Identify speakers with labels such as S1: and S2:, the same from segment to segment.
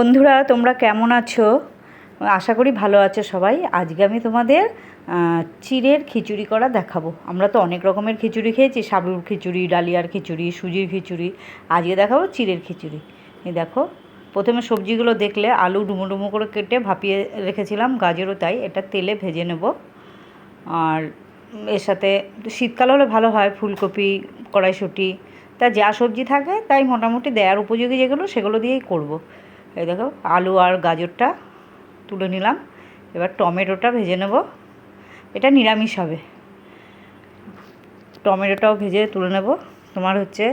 S1: বন্ধুরা, তোমরা কেমন আছো? আশা করি ভালো আছো সবাই। আজকে আমি তোমাদের চিড়ের খিচুড়ি করা দেখাবো। আমরা তো অনেক রকমের খিচুড়ি খেয়েছি, সাবুর খিচুড়ি, ডালিয়ার খিচুড়ি, সুজির খিচুড়ি। আজকে দেখাবো চিড়ের খিচুড়ি। এই দেখো, প্রথমে সবজিগুলো দেখলে আলু ডুমো ডুমো করে কেটে ভাপিয়ে রেখেছিলাম, গাজরও তাই। এটা তেলে ভেজে নেব। আর এর সাথে শীতকাল হলে ভালো হয়, ফুলকপি, কড়াইশুঁটি। তা যা সবজি থাকে, তাই মোটামুটি দেওয়ার উপযোগী যেগুলো, সেগুলো দিয়েই করব। এই দেখো, আলু আর গাজরটা তুলে নিলাম। এবার টমেটোটা ভেজে নেব। এটা নিরামিষ হবে। টমেটোটাও ভেজে তুলে নেব। তোমার হচ্ছে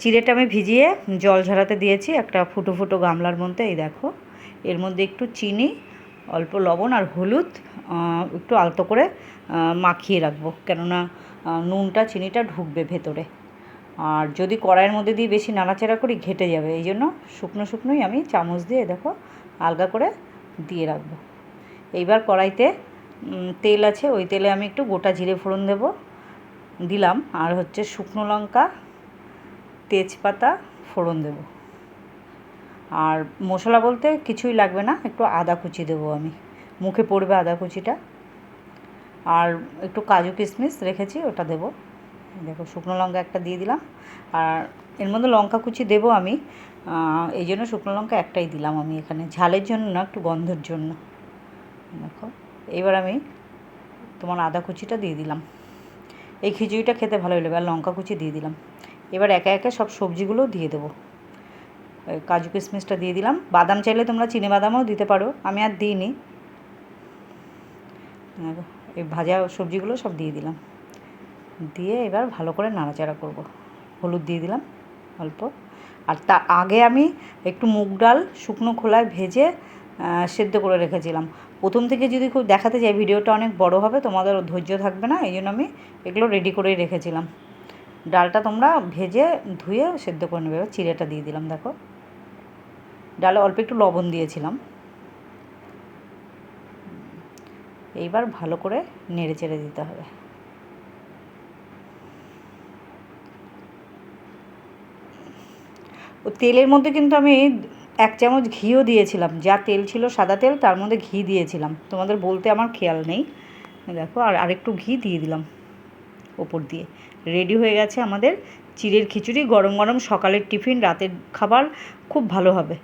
S1: চিড়েটা আমি ভিজিয়ে জল ঝরাতে দিয়েছি একটা ফুটো ফুটো গামলার মধ্যে, এই দেখো। এর মধ্যে একটু চিনি, অল্প লবণ আর হলুদ একটু আলতো করে মাখিয়ে রাখব। কেননা নুনটা, চিনিটা ঢুকবে ভেতরে। আর যদি কড়াইয়ের মধ্যে দিয়ে বেশি নাড়াচাড়া করি, ঘেটে যাবে। এই জন্য শুকনো শুকনোই আমি চামচ দিয়ে দেখো আলগা করে দিয়ে রাখব। এইবার কড়াইতে তেল আছে, ওই তেলে আমি একটু গোটা জিরে ফোড়ন দেব। দিলাম, আর হচ্ছে শুকনো লঙ্কা, তেজপাতা ফোড়ন দেব। আর মশলা বলতে কিছুই লাগবে না, একটু আদা কুচি দেবো আমি। মুখে পড়বে আদা কুচিটা। আর একটু কাজু কিশমিশ রেখেছি, ওটা দেবো। দেখো, শুকনো লঙ্কা একটা দিয়ে দিলাম। আর এর মধ্যে লঙ্কা কুচি দেবো আমি। এই জন্য শুকনো লঙ্কা একটাই দিলাম আমি এখানে। ঝালের জন্য না, একটু গন্ধের জন্য। দেখো, এবার আমি তোমার আদা কুচিটা দিয়ে দিলাম। এই খিচুড়িটা খেতে ভালো লাগবে, আর লঙ্কা কুচি দিয়ে দিলাম। এবার একে একে সব সবজিগুলো দিয়ে দেবো। কাজু কিশমিশটা দিয়ে দিলাম। বাদাম চাইলে তোমরা চিনি বাদামও দিতে পারো, আমি আর দিইনি। এই ভাজা সবজিগুলো সব দিয়ে দিলাম। দিয়ে এবার ভালো করে নাড়াচাড়া করব। হলুদ দিয়ে দিলাম অল্প। আর তা আগে আমি একটু মুগ ডাল শুকনো খোলায় ভেজে সেদ্ধ করে রেখেছিলাম। প্রথম থেকে যদি খুব দেখাতে যাই ভিডিওটা অনেক বড় হবে তোমাদের ধৈর্য থাকবে না এই জন্য আমি এগুলো রেডি করেই রেখেছিলাম। ডালটা তোমরা ভেজে, ধুয়ে সেদ্ধ করে নেবে। চিড়েটা দিয়ে দিলাম, দেখো। ডালে অল্প একটু লবণ দিয়েছিলাম। এইবার ভালো করে নেড়ে চেড়ে দিতে হবে। ও তেলের মধ্যে কিন্তু আমি এক চামচ ঘিও দিয়েছিলাম। যা তেল ছিল সাদা তেল, তার মধ্যে ঘি দিয়েছিলাম। তোমাদের বলতে আমার খেয়াল নেই। দেখো, আর আরেকটু ঘি দিয়ে দিলাম ওপর দিয়ে। রেডি হয়ে গেছে আমাদের চিড়ের খিচুড়ি। গরম গরম সকালের টিফিন, রাতের খাবার। খুব ভালো হবে।